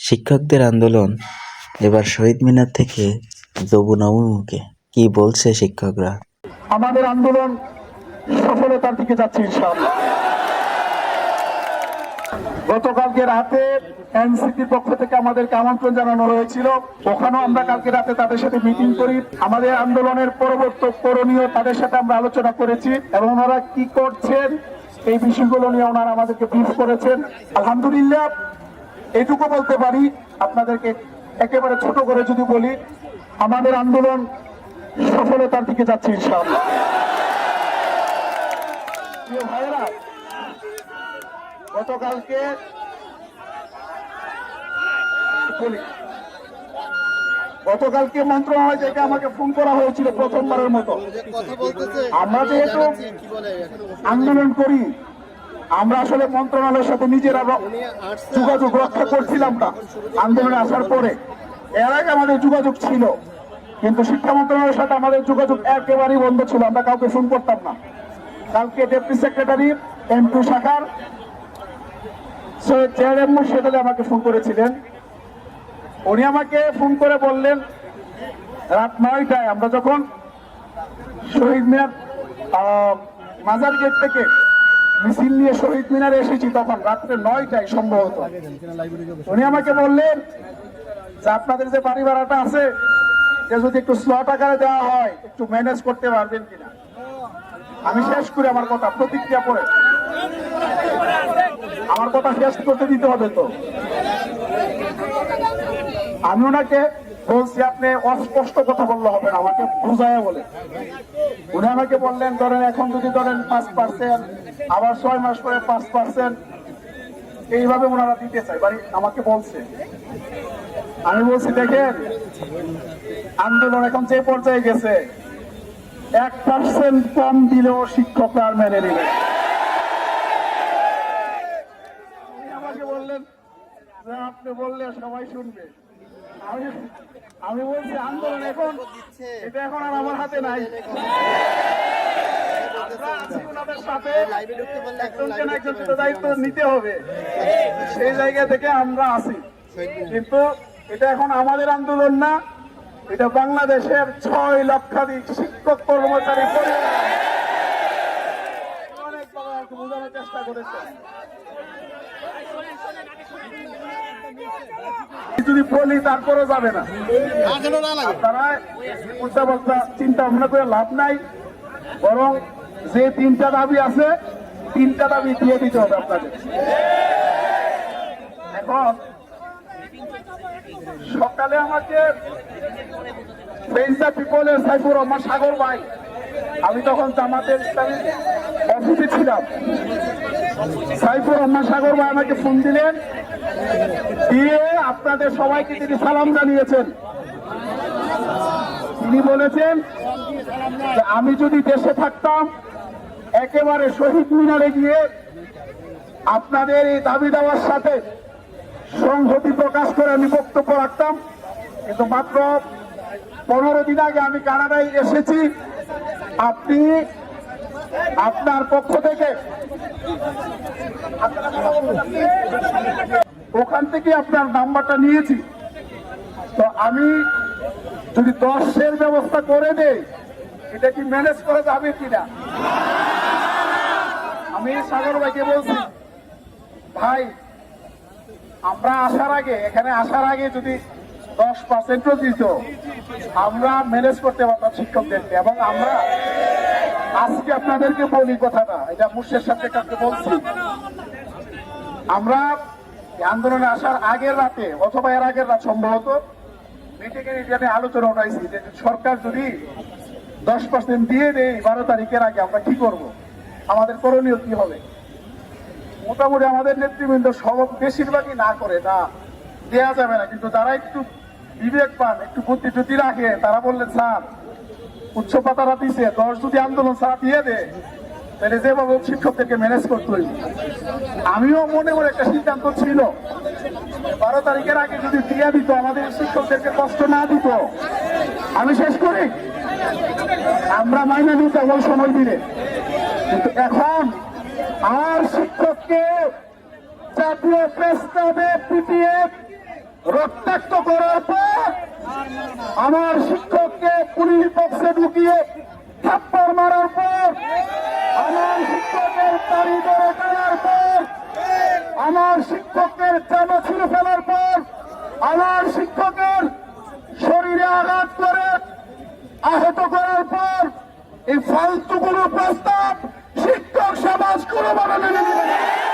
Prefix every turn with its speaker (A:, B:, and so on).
A: শিক্ষকদের আন্দোলন। এবার শহীদ মিনার থেকে যমুনা অভিমুখে কি বলছে শিক্ষকরা?
B: আমাদের আন্দোলন সফলতার দিকে যাচ্ছে গতকালকে রাতে এনসিপির পক্ষ থেকে আমাদেরকে আমন্ত্রণ জানানো হয়েছিল। ওখানেও আমরা কালকে রাতে তাদের সাথে মিটিং করি। আমাদের আন্দোলনের পরবর্তী করণীয় তাদের সাথে আমরা আলোচনা করেছি এবং ওনারা কি করছেন এই বিষয়গুলো নিয়ে ওনারা আমাদেরকে ব্রিফ করেছেন। আলহামদুলিল্লাহ এটুকু বলতে পারি আপনাদেরকে একেবারে ছোট করে যদি বলি আমাদের আন্দোলন সফলতার দিকে যাচ্ছে ইনশাআল্লাহ। ভাইয়েরা গতকালকে বলি গতকালকে মন্ত্রণালয় থেকে আমাকে ফোন করা হয়েছিল প্রথমবারের মতো। আমরা যেহেতু আন্দোলন করি আমরা আসলে মন্ত্রণালয়ের সাথে নিজেরা যোগাযোগ রক্ষা করছিলাম না। আন্দোলনে আসার পরে। এর আগে আমাদের যোগাযোগ ছিল। কিন্তু শিক্ষা মন্ত্রণালয়ের সাথে আমাদের যোগাযোগ একেবারেই বন্ধ ছিল। আমরা কাউকে ফোন করতাম না। কালকে ডেপুটি সেক্রেটারি এম টু শাখার সৈয়দ মুর্শেদ আলী আমাকে ফোন করেছিলেন। উনি আমাকে ফোন করে বললেন, রাত নয়টায় আমরা যখন শহীদ মিনার মাজার গেট থেকে মিছিল নিয়ে শহীদ মিনারে এসেছি, তখন রাত্রে নয়টায় সম্ভবত। উনি আমাকে বললেন যে আপনাদের যে বাড়ি ভাড়াটা আছে যে যদি একটু স্লট আকারে দেওয়া হয়, একটু ম্যানেজ করতে পারবেন কিনা। আমি শেষ করি আমার কথা, প্রতিক্রিয়া পরে আমার কথা শেষ করতে দিতে হবে তো। আমি ওনাকে বলছি, আপনি অস্পষ্ট কথা বললে হবে না, আমাকে বুঝায় বলে। উনি আমাকে বললেন, ধরেন এখন যদি ধরেন পাঁচ পার্সেন্ট আবার ছয় মাস পরে পাঁচ পার্সেন্ট এইভাবে ওনারা দিতে চায়। বাড়ি আমাকে বলছে। আমি বলছি, দেখেন, আন্দোলন এখন যে পর্যায়ে গেছে, এক পার্সেন্ট কম দিলেও শিক্ষকরা আর মেনে নেবে আমাকে বললেন, যে আপনি বললে সবাই শুনবে। আমি আমি বলছি, আন্দোলন এখন, এটা এখন আর আমার হাতে নাই। সাথে একজনকে না একজনকে তো দায়িত্ব নিতে হবে। সেই জায়গা থেকে আমরা আছি কিন্তু এটা এখন আমাদের আন্দোলন না এটা বাংলাদেশের ছয় লক্ষাধিক শিক্ষক কর্মচারী আমাকে বোঝানোর চেষ্টা করেছে যদি বলি তারপরে যাবে না। উল্টা চিন্তা ভাবনা করে লাভ নাই বরং যে তিনটা দাবি আছে, তিনটা দাবি দিয়ে দিতে হবে আপনাদের। এখন সকালে আমাকে সাইফুর রহমান সাগর ভাই, আমি তখন জামাতের অফিসে ছিলাম। সাইফুর রহমান সাগর ভাই আমাকে ফোন দিলেন, দিয়ে আপনাদের সবাইকে তিনি সালাম জানিয়েছেন। তিনি বলেছেন আমি যদি দেশে থাকতাম একেবারে শহীদ মিনারে গিয়ে আপনাদের এই দাবি দেওয়ার সাথে সংহতি প্রকাশ করে আমি বক্তব্য রাখতাম। কিন্তু মাত্র পনেরো দিন আগে আমি কানাডায় এসেছি। আপনি আপনার পক্ষ থেকে ওখান থেকে আপনার নাম্বারটা নিয়েছি। তো আমি যদি দশের ব্যবস্থা করে দেই, এটা কি ম্যানেজ করা যাবে কিনা? আমি সাগর ভাইকে বলছি, ভাই, আমরা আসার আগে, এখানে আসার আগে যদি দশ পার্সেন্টও দিত, আমরা ম্যানেজ করতে পারতাম শিক্ষকদেরকে এবং আমরা আজকে আপনাদেরকে বলি কথাটা, এটা মুর্শের সাথে কাউকে বলছি। আমরা আন্দোলনে আসার আগের রাতে, অথবা এর আগের রাত সম্ভবত মিটিং এর এখানে আলোচনা উঠাইছি যে সরকার যদি দশ পার্সেন্ট দিয়ে দেয়, বারো তারিখের আগে আমরা কি করব? আমাদের করণীয় কি হবে? মোটামুটি আমাদের নেতৃবৃন্দ সব বেশিরভাগই না করে, না, দেয়া যাবে না। কিন্তু যারা একটু বিবেক পান, একটু বুদ্ধি টুদ্ধি রাখে, তারা বললেন, স্যার উচ্চ পাতারা দিছে, দশ যদি আন্দোলন ছাড়া দিয়ে দেয় তাহলে যেভাবে শিক্ষকদেরকে ম্যানেজ করতে হইবে। আমিও মনে করে একটা সিদ্ধান্ত ছিল, বারো তারিখের আগে যদি দিয়ে দিত, আমাদের শিক্ষকদেরকে কষ্ট না দিত। আমি শেষ করি? আমরা মাইনে নিতে ওই সময় দিলে এখন আর শিক্ষককে জাতীয় প্রস্তাবে পিটিএফ রক্তাক্ত করার পর আমার শিক্ষককে পুলিশ বক্সে ঢুকিয়ে থাপ্পড় মারার পর, আমার শিক্ষকের তাড়ি ধরে টানার পর, আমার শিক্ষকের জামা ছিঁড়ে ফেলার পর, আমার শিক্ষকের শরীরে আঘাত করে আহত করার পর এই ফালতু কোনো প্রস্তাব শিক্ষক সমাজ কোনো মেনে নেবে না।